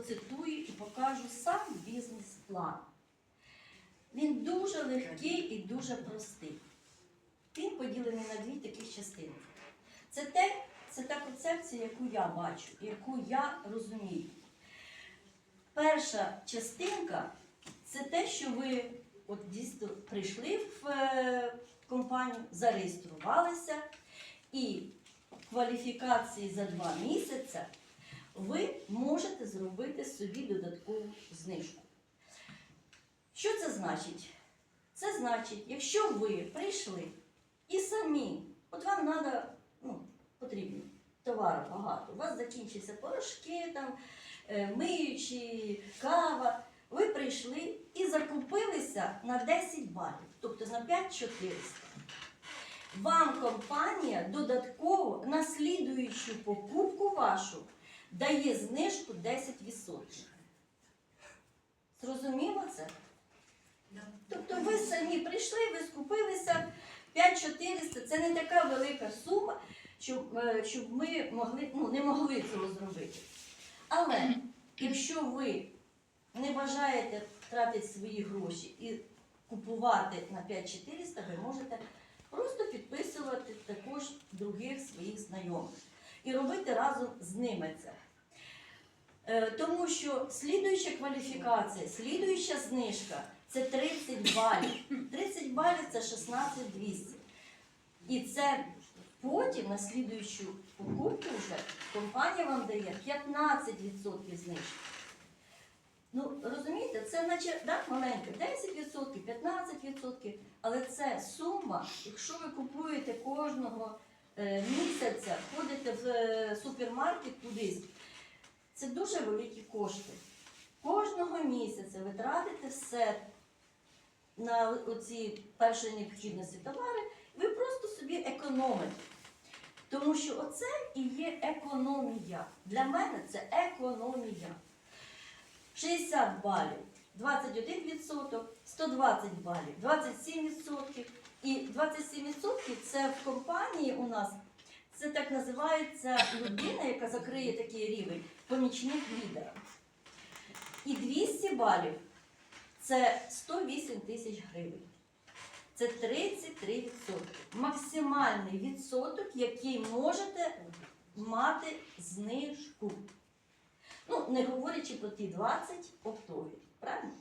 процитую і покажу сам бізнес-план. Він дуже легкий і дуже простий. Він поділений на дві таких частини. Це те, це та концепція, яку я бачу, яку я розумію. Перша частинка це те, що ви от дійсно прийшли в е, компанію, зареєструвалися, і кваліфікації за два місяці ви можете зробити собі додаткову знижку. Що це значить? Це значить, якщо ви прийшли і самі, от вам треба, ну, потрібно товару багато, у вас закінчаться порошки, там, е, миючі, кава, ви прийшли і закупилися на 10 балів, тобто на 5400. Вам компанія додатково на слідуючу покупку вашу дає знижку 10%. Зрозуміло це? Тобто ви самі прийшли, ви скупилися 5400, це не така велика сума, щоб, е, щоб ми могли, ну, не могли цього зробити. Але якщо ви не бажаєте тратити свої гроші і купувати на 5400, ви можете просто підписувати також других своїх знайомих і робити разом з ними це. Е, Тому що слідуюча кваліфікація, слідуюча знижка це 30 балів. 30 балів це 16200. І це потім на слідуючу покупку вже компанія вам дає 15% знижки. Ну, розумієте, це наче да, маленьке, 10%, 15%, але це сума, якщо ви купуєте кожного місяця, ходите в е, супермаркет кудись, це дуже великі кошти. Кожного місяця ви тратите все на оці першої необхідності товари, ви просто собі економите. Тому що оце і є економія. Для мене це економія. 60 балів 21%, 120 балів 27%. І 27% це в компанії у нас, це так називається людина, яка закриє такий рівень, помічник лідера. І 200 балів це 108 тисяч гривень. Це 33%. Максимальний відсоток, який можете мати знижку. Ну, не говорячи про ті 20 оптові, правильно?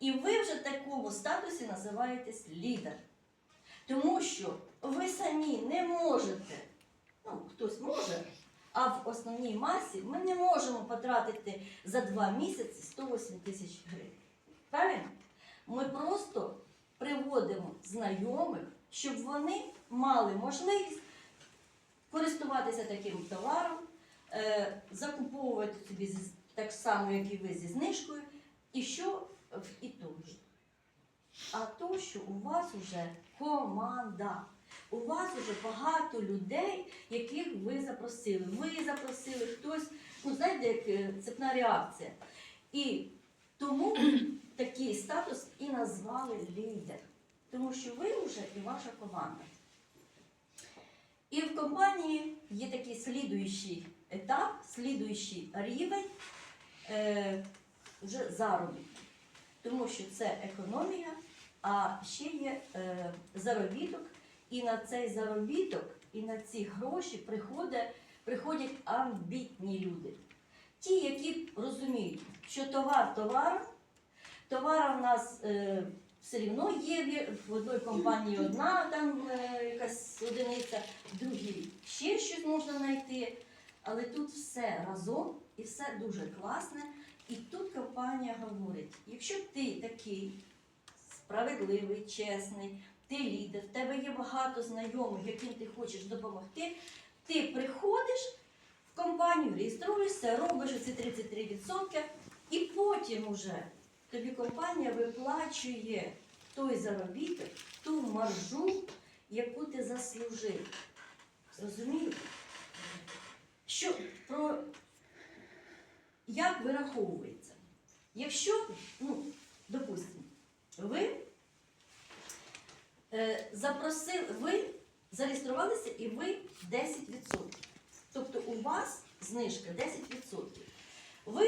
І ви вже в такому статусі називаєтесь лідер. Тому що ви самі не можете, ну, хтось може, а в основній масі ми не можемо потратити за два місяці 108 тисяч гривень. Правильно? Ми просто приводимо знайомих, щоб вони мали можливість користуватися таким товаром, е, закуповувати собі так само, як і ви зі знижкою, і що в ітогі? А то, що у вас вже команда. У вас вже багато людей, яких ви запросили. Ви запросили хтось, ну знаєте, як е, цепна реакція. І тому такий статус і назвали лідер. Тому що ви вже і ваша команда. І в компанії є такий слідуючий етап, слідуючий рівень е, вже заробітку. Тому що це економія, а ще є е, заробіток. І на цей заробіток, і на ці гроші приходять, амбітні люди. Ті, які розуміють, що товар товаром, товара в нас е, все рівно є в- одній компанії одна там е, якась одиниця, в ще щось можна знайти. Але тут все разом і все дуже класне. І тут компанія говорить: якщо ти такий справедливий, чесний, ти лідер, в тебе є багато знайомих, яким ти хочеш допомогти, ти приходиш в компанію, реєструєшся, робиш оці 33%, і потім уже тобі компанія виплачує той заробіток, ту маржу, яку ти заслужив. Розумієте? Що про як вираховується? Якщо, ну, допустимо, ви запросили, ви зареєструвалися і ви 10%. Тобто у вас знижка 10%. Ви